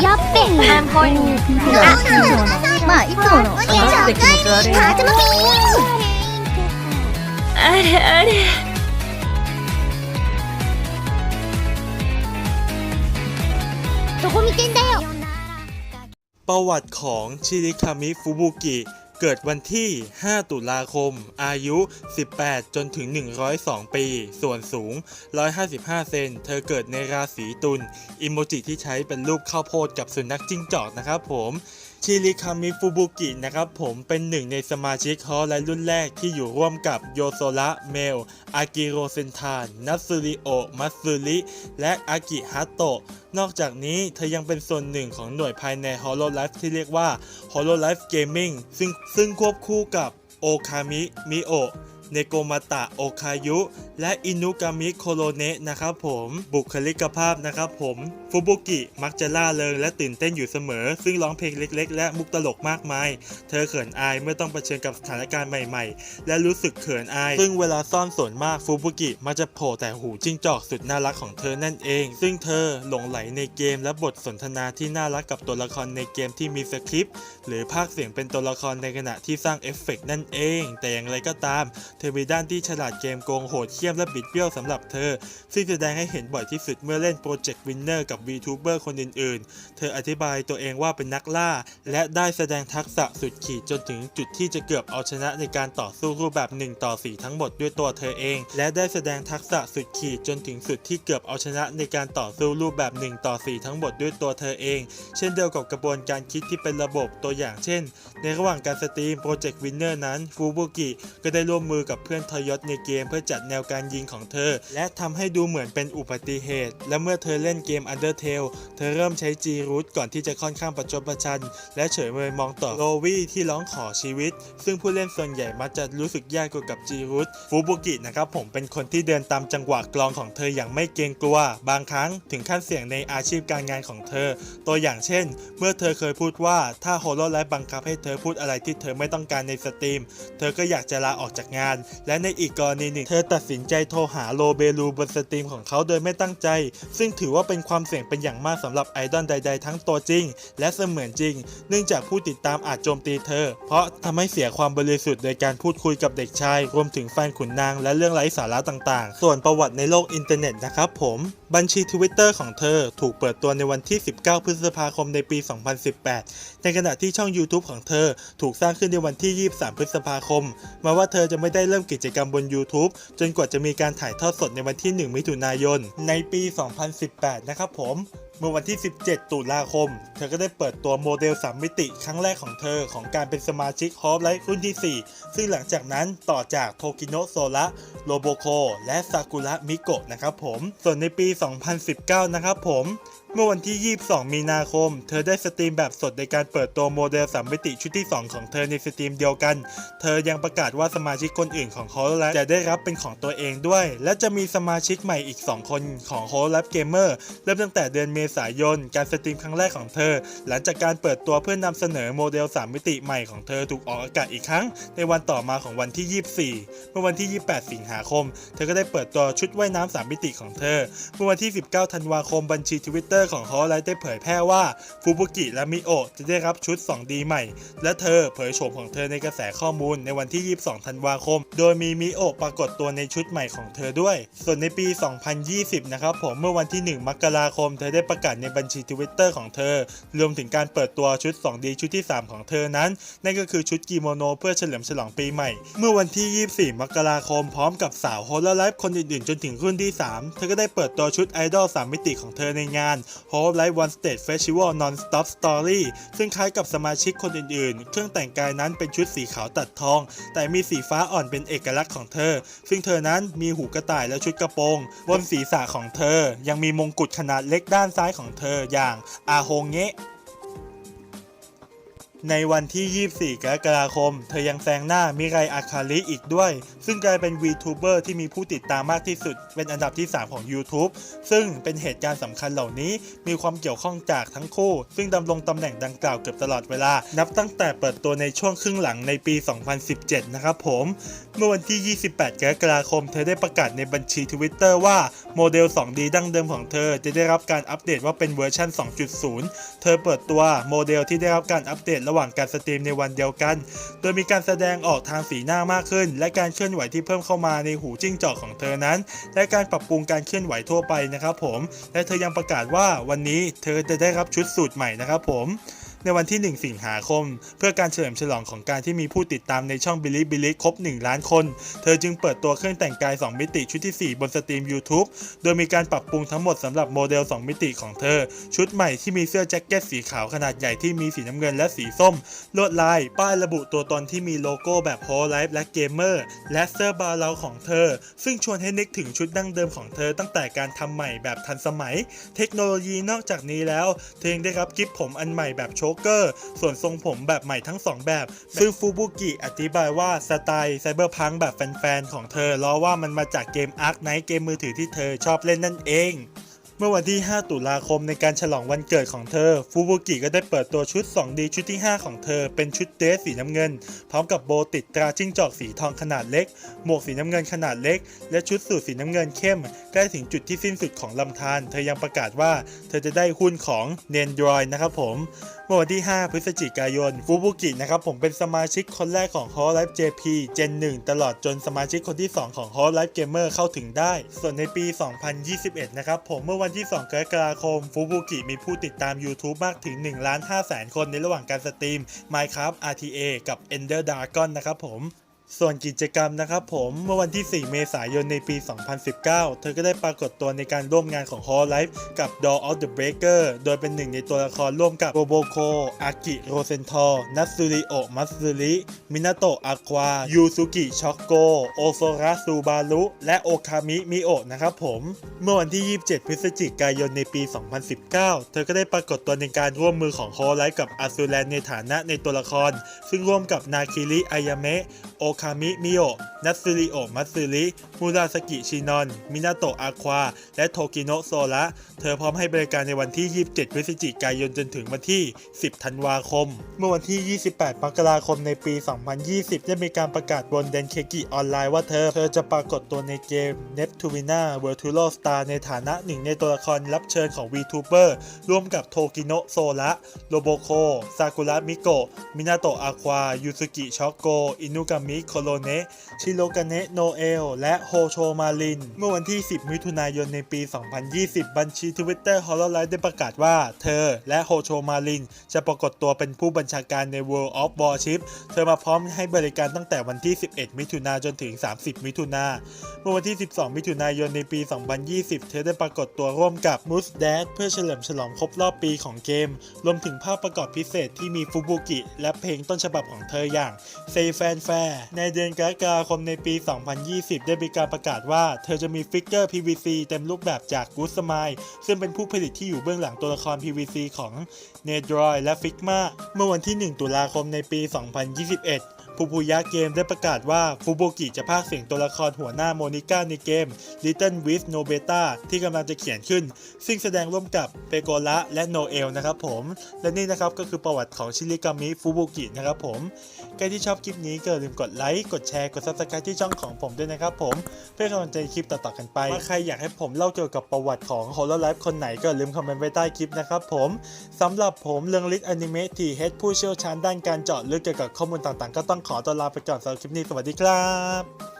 やっべ3ポイントあまあいつものあって気持ち悪いな風間あれあれどこ見てんだよ ประวัติของชิริคามิฟุบุกิ เกิดวันที่ 5 ตุลาคม อายุ 18 จนถึง 102 ปี ส่วนสูง 155 เซน เธอเกิดในราศีตุล อิโมจิที่ใช้เป็นรูปข้าวโพดกับสุนัขจิ้งจอกนะครับผม ชิริคามิฟุบุกินะครับผมเป็นหนึ่งในสมาชิกฮอลและรุ่นแรกที่อยู่ร่วมกับโยโซระเมล อากิโรเซนทานนัสึริโอมัตสึริและอากิฮัตโตะนอกจากนี้เธอยังเป็นส่วนหนึ่งของหน่วยภายใน HoloLive ที่เรียกว่า HoloLive Gaming ซึ่งซึ่งควบคู่กับโอคามิมิโอเนโกมาตะโอคายุและอินุกามิโคโรเนะนะครับผมบุคลิกภาพนะครับผมฟุบุกิมักจะล่าเริงและตื่นเต้นอยู่เสมอ ซึ่งร้องเพลงเล็ก ๆ และมุกตลกมากมาย เธอเขินอายเมื่อต้องเผชิญกับสถานการณ์ใหม่ ๆ และรู้สึกเขินอาย ซึ่งเวลาซ่อนสนมากฟูบุกิมักจะโผล่แต่หูจิ้งจอกสุดน่ารักของเธอนั่นเอง ซึ่งเธอหลงไหลในเกมและบทสนทนาที่น่ารักกับตัวละครในเกมที่มีสคริปต์หรือภาคเสียงเป็นตัวละครในขณะที่สร้างเอฟเฟกต์นั่นเอง แต่อย่างไรก็ตาม เธอมีด้านที่ฉลาดเกมโกงโหดเยมและบิดเบี้ยวสำหรับเธอ ซึ่งแสดงให้เห็นบ่อยที่สุดเมื่อเล่นโปรเจกต์วินเนอร์กับ VTuber คนอื่นๆ เธออธิบายตัวเองว่าเป็นนักล่า และได้แสดงทักษะสุดขีดจนถึงจุดที่จะเกือบเอาชนะในการต่อสู้รูปแบบ 1 ต่อ 4 ทั้งหมดด้วยตัวเธอเอง และได้แสดงทักษะสุดขีดจนถึงสุดที่เกือบเอาชนะในการต่อสู้รูปแบบ 1 ต่อ 4 ทั้งหมดด้วยตัวเธอเอง เช่นเดียวกับกระบวนการคิดที่เป็นระบบตัวอย่างเช่น ในระหว่างการสตรีมโปรเจกต์วินเนอร์นั้นฟูบุกิก็ได้ร่วมมือกับเพื่อนทอยศในเกมเพื่อจัดแนวการการยิงของเธอ และทำให้ดูเหมือนเป็นอุบัติเหตุ และเมื่อเธอเล่นเกม Undertale เธอเริ่มใช้จีรูทก่อนที่จะค่อนข้างประจบประชัน และเฉยเมยมองต่อโรวี่ที่ร้องขอชีวิต ซึ่งผู้เล่นส่วนใหญ่มักจะรู้สึกยากกว่ากับจีรูทฟูบุกินะครับผมเป็นคนที่เดินตามจังหวะกลองของเธออย่างไม่เกรงกลัว บางครั้งถึงขั้นเสี่ยงในอาชีพการงานของเธอ ตัวอย่างเช่น เมื่อเธอเคยพูดว่าถ้าโฮโลไลฟ์บังคับให้เธอพูดอะไรที่เธอไม่ต้องการในสตรีม เธอก็อยากจะลาออกจากงาน และในอีกกรณีหนึ่งเธอตัดสินใจโทรหาโรเบลูบนสตรีมของเขาโดยไม่ตั้งใจ ซึ่งถือว่าเป็นความเสี่ยงเป็นอย่างมากสำหรับไอดอลใด ๆ ทั้งตัวจริง และเสมือนจริง เนื่องจากผู้ติดตามอาจโจมตีเธอ เพราะทำให้เสียความบริสุทธิ์โดยการพูดคุยกับเด็กชาย รวมถึงแฟนขุนนางและเรื่องไร้สาระต่างๆ ส่วนประวัติในโลกอินเทอร์เน็ตนะครับผมบัญชี Twitter ของเธอถูกเปิดตัวในวันที่ 19 พฤษภาคมในปี 2018 ในขณะที่ช่อง YouTube ของเธอถูกสร้างขึ้นในวันที่ 23 พฤษภาคม มาว่าเธอจะไม่ได้เริ่มกิจกรรมบน YouTube จนกว่าจะจะมีการถ่ายทอดสดในวันที่ 1 มิถุนายน ในปี 2018 นะครับผม เมื่อวันที่ 17 ตุลาคม เธอก็ได้เปิดตัวโมเดล 3 มิติครั้งแรกของเธอของการเป็นสมาชิกฮอปไลท์รุ่นที่ 4 ซึ่งหลังจากนั้นต่อจากโทกิโนะโซระโรโบโคและซากุระมิโกะนะครับผม ส่วนในปี 2019 นะครับผม เมื่อวันที่ 22 มีนาคม เธอได้สตรีมแบบสดในการเปิดตัวโมเดล3มิติชุดที่ 2 ของเธอในสตรีมเดียวกัน เธอยังประกาศว่าสมาชิกคนอื่นของ h o l o l a b จะได้รับเป็นของตัวเองด้วย และจะมีสมาชิกใหม่อีก 2 คนของ h o l o l a b Gamer เริ่มตั้งแต่เดือนเมษายน การสตรีมครั้งแรกของเธอ หลังจากการเปิดตัวเพื่อนนำเสนอโมเดล 3 มิติใหม่ของเธอถูกออกอากาศอีกครั้ง ในวันต่อมาของวันที่ 24 เมื่อวันที่ 28 สิงหาคม เธอก็ได้เปิดตัวชุดว่ายน้ำ3มิติของเธอ เมื่อวันที่ 19 ธันวาคมบัญชีทวิตเตอร์ของ h o l o l a b ได้เผยแพร่ว่าฟูบุกิและมิโอจะได้รับชุด 2D ใหม่ และเธอเผยโฉมของเธอในกระแสข้อมูลในวันที่ 22 ธันวาคม โดยมีมิโอปรากฏตัวในชุดใหม่ของเธอด้วย ส่วนในปี 2020 นะครับผมเมื่อวันที่ 1 มกราคม เธอได้ประกาศในบัญชี Twitter ของเธอ รวมถึงการเปิดตัวชุด 2D ชุดที่ 3 ของเธอนั้น นั่นก็คือชุดกิโมโนเพื่อเฉลิมฉลองปีใหม่ เมื่อวันที่ 24 มกราคม พร้อมกับสาวโฮลไลฟ์คนอื่นๆ จนถึงรุ่นที่ 3 เธอก็ได้เปิดตัวชุดไอดอล3มิติของเธอในงาน h o l o l i v e One Stage Festival Non-Stop Story ซึ่งคล้ายกับสมาชิกคนอื่นๆ เครื่องแต่งกายนั้นเป็นชุดสีขาวตัดทอง แต่มีสีฟ้าอ่อนเป็นเอกลักษณ์ของเธอ ซึ่งเธอนั้นมีหูกระต่ายและชุดกระโปรง บนศีรษะของเธอ ยังมีมงกุฎขนาดเล็กด้านซ้ายของเธออย่างอาโฮงเงะ ในวันที่ 24 กรกฎาคม เธอยังแซงหน้ามิไรอาคาริอีกด้วย ซึ่งกลายเป็น VTuber ที่มีผู้ติดตามมากที่สุด เป็นอันดับที่ 3 ของ YouTube ซึ่งเป็นเหตุการณ์สำคัญเหล่านี้ มีความเกี่ยวข้องจากทั้งคู่ ซึ่งดำรงตำแหน่งดังกล่าวเกือบตลอดเวลา นับตั้งแต่เปิดตัวในช่วงครึ่งหลังในปี 2017 นะครับผม เมื่อวันที่ 28 กรกฎาคม เธอได้ประกาศในบัญชี Twitter ว่า โมเดล 2D ดั้งเดิมของเธอจะได้รับการอัปเดตว่าเป็นเวอร์ชัน 2.0 เธอเปิดตัวโมเดลที่ได้รับการอัปเดตระหว่างการสตรีมในวันเดียวกัน โดยมีการแสดงออกทางสีหน้ามากขึ้น และการเคลื่อนไหวที่เพิ่มเข้ามาในหูจิ้งจอกของเธอนั้น และการปรับปรุงการเคลื่อนไหวทั่วไปนะครับผม และเธอยังประกาศว่าวันนี้เธอจะได้รับชุดสูตรใหม่นะครับผม ในวันที่ 1 สิงหาคม เพื่อการเฉลิมฉลองของการที่มีผู้ติดตามในช่องบิลิบิลิครบ 1 ล้านคน เธอจึงเปิดตัวเครื่องแต่งกาย 2 มิติชุดที่ 4 บนสตรีม YouTube โดยมีการปรับปรุงทั้งหมดสำหรับโมเดล 2 มิติของเธอ ชุดใหม่ที่มีเสื้อแจ็คเก็ตสีขาวขนาดใหญ่ที่มีสีน้ำเงินและสีส้ม ลวดลาย ป้ายระบุตัวตนที่มีโลโก้แบบโฮไลฟ์และเกมเมอร์และเสื้อบาเลาของเธอ ซึ่งชวนให้นึกถึงชุดดั้งเดิมของเธอตั้งแต่การทำใหม่แบบทันสมัย เทคโนโลยีนอกจากนี้แล้ว เธอยังได้รับกิฟผมอันใหม่แบบโชกเกอร์ ส่วนทรงผมแบบใหม่ทั้ง 2 แบบ ซึ่งฟูบุกิอธิบายว่าสไตล์ไซเบอร์พังแบบแฟนๆ ของเธอล้อว่ามันมาจากเกม Ark Knight เกมมือถือที่เธอชอบเล่นนั่นเองเมื่อวันที่ 5 ตุลาคมในการฉลองวันเกิดของเธอ ฟูบุกิก็ได้เปิดตัวชุด 2D ชุดที่ 5 ของเธอ เป็นชุดเดรสสีน้ำเงิน พร้อมกับโบติดตราจิ้งจอกสีทองขนาดเล็ก หมวกสีน้ำเงินขนาดเล็ก และชุดสูทสีน้ำเงินเข้ม ใกล้ถึงจุดที่สิ้นสุดของลำธาร เธอยังประกาศว่า เธอจะได้หุ้นของเนนดรอยนะครับผม เมื่อวันที่ 5 พฤศจิกายน ฟูบุกินะครับผมเป็นสมาชิกคนแรกของ h o l Life JP Gen 1 ตลอดจนสมาชิกคนที่ 2 ของ h o l Life Gamer เข้าถึงได้ ส่วนในปี 2021 นะครับผมเมื่อวันที่ 2 กรกฎาคม ฟูบุกิมีผู้ติดตาม YouTube มากถึง1ล้าน5แสนคนในระหว่างการสตรีม Minecraft RTA กับ Ender Dragon นะครับผม ส่วนกิจกรรมนะครับผมเมื่อวันที่ 4 เมษายนในปี 2019 เธอก็ได้ปรากฏตัวในการร่วมงานของ Hall Life กับ Door of the Breaker โดยเป็นหนึ่งในตัวละครร่วมกับโ o โบโคอากิโรเซนทอร์นัตซูริโอมัตสึริมินาโตะอาควายูซุกิช็อกโกโอโซระซูบารุและโอคามิมิโอะนะครับผมเมื่อวันที่ 27 พฤศจิกายนในปี 2019 เธอก็ได้ปรากฏตัวในการร่วมมือของ Hall Life กับอาซูแลนในฐานะในตัวละคร ซึ่งร่วมกับนาคิริอายาเมะโอคามิ มิโอะนัตสึริโอะมัตสึริ มูราสกิ ชินอน มินาโตะ อาควา และโทกิโนะโซระ เธอพร้อมให้บริการในวันที่ 27 พฤศจิกายนจนถึงวันที่ 10 ธันวาคม เมื่อวันที่ 28 มกราคมในปี 2020 ได้มีการประกาศบนเดนเคกิออนไลน์ว่าเธอ เธอจะปรากฏตัวในเกม Neptuvina Virtual Star ในฐานะหนึ่งในตัวละครรับเชิญของ VTuber ร่วมกับโทกิโนะโซระโรโบโค ซากุระ มิโกะ มินาโตะ อาควา ยูสุกิ ช็อกโก อินุกามิโคโรเนะชิโรกาเนะโนเอล และโฮโชมาริน เมื่อวันที่ 10 มิถุนายนในปี 2020 บัญชี Twitter h o l o l i f e ได้ประกาศว่า เธอและโฮโชมาริน จะปรากฏตัวเป็นผู้บัญชาการใน World of Warship เธอมาพร้อมให้บริการตั้งแต่วันที่ 11 มิถุนายนจนถึง 30 มิถุนายนเมื่อวันที่ 12 มิถุนายนในปี 2020 เธอได้ปรากฏตัวร่วมกับ m o o s d a d เพื่อเฉลิมฉลองครบรอบปีของเกม รวมถึงภาพประกอบพิเศษที่มีฟูบุกิและเพลงต้นฉบับของเธออย่าง Say Fan Fair ในเดือนกรกฎาคมในปี 2020 ได้มีการประกาศว่า เธอจะมีฟิกเกอร์ PVC เต็มรูปแบบจาก Good Smile ซึ่งเป็นผู้ผลิตที่อยู่เบื้องหลังตัวละคร PVC ของ n e d r o i และ Figma เมื่อวันที่ 1 ตุลาคมในปี 2021 ฟูบุยะเกมได้ประกาศว่าฟูโบกิจะพากย์เสียงตัวละครหัวหน้าโมนิก้าในเกม Little with No Beta ที่กำลังจะเขียนขึ้น ซึ่งแสดงร่วมกับเปโกระและโนเอลนะครับผม และนี่นะครับก็คือประวัติของชิริกามิฟูบุกินะครับผม ใครที่ชอบคลิปนี้ก็อย่าลืมกดไลค์กดแชร์กด subscribe ที่ช่องของผมด้วยนะครับผม เพื่อเป็นกำลังใจคลิปต่อๆกันไปถ้าใครอยากให้ผมเล่าเกี่ยวกับประวัติของ h o l o Life คนไหนก็อย่าลืมคอมเมนต์ไว้ใต้คลิปนะครับผมสำหรับผมเรื่องลิศอนิเมะทีเฮดผู้เชี่ยวชาญด้านการเจาะลึกเกี่ยวกับข้อมูลต่างๆ ก็ต้องขอตัวลาไปก่อนสำหรับคลิปนี้สวัสดีครับ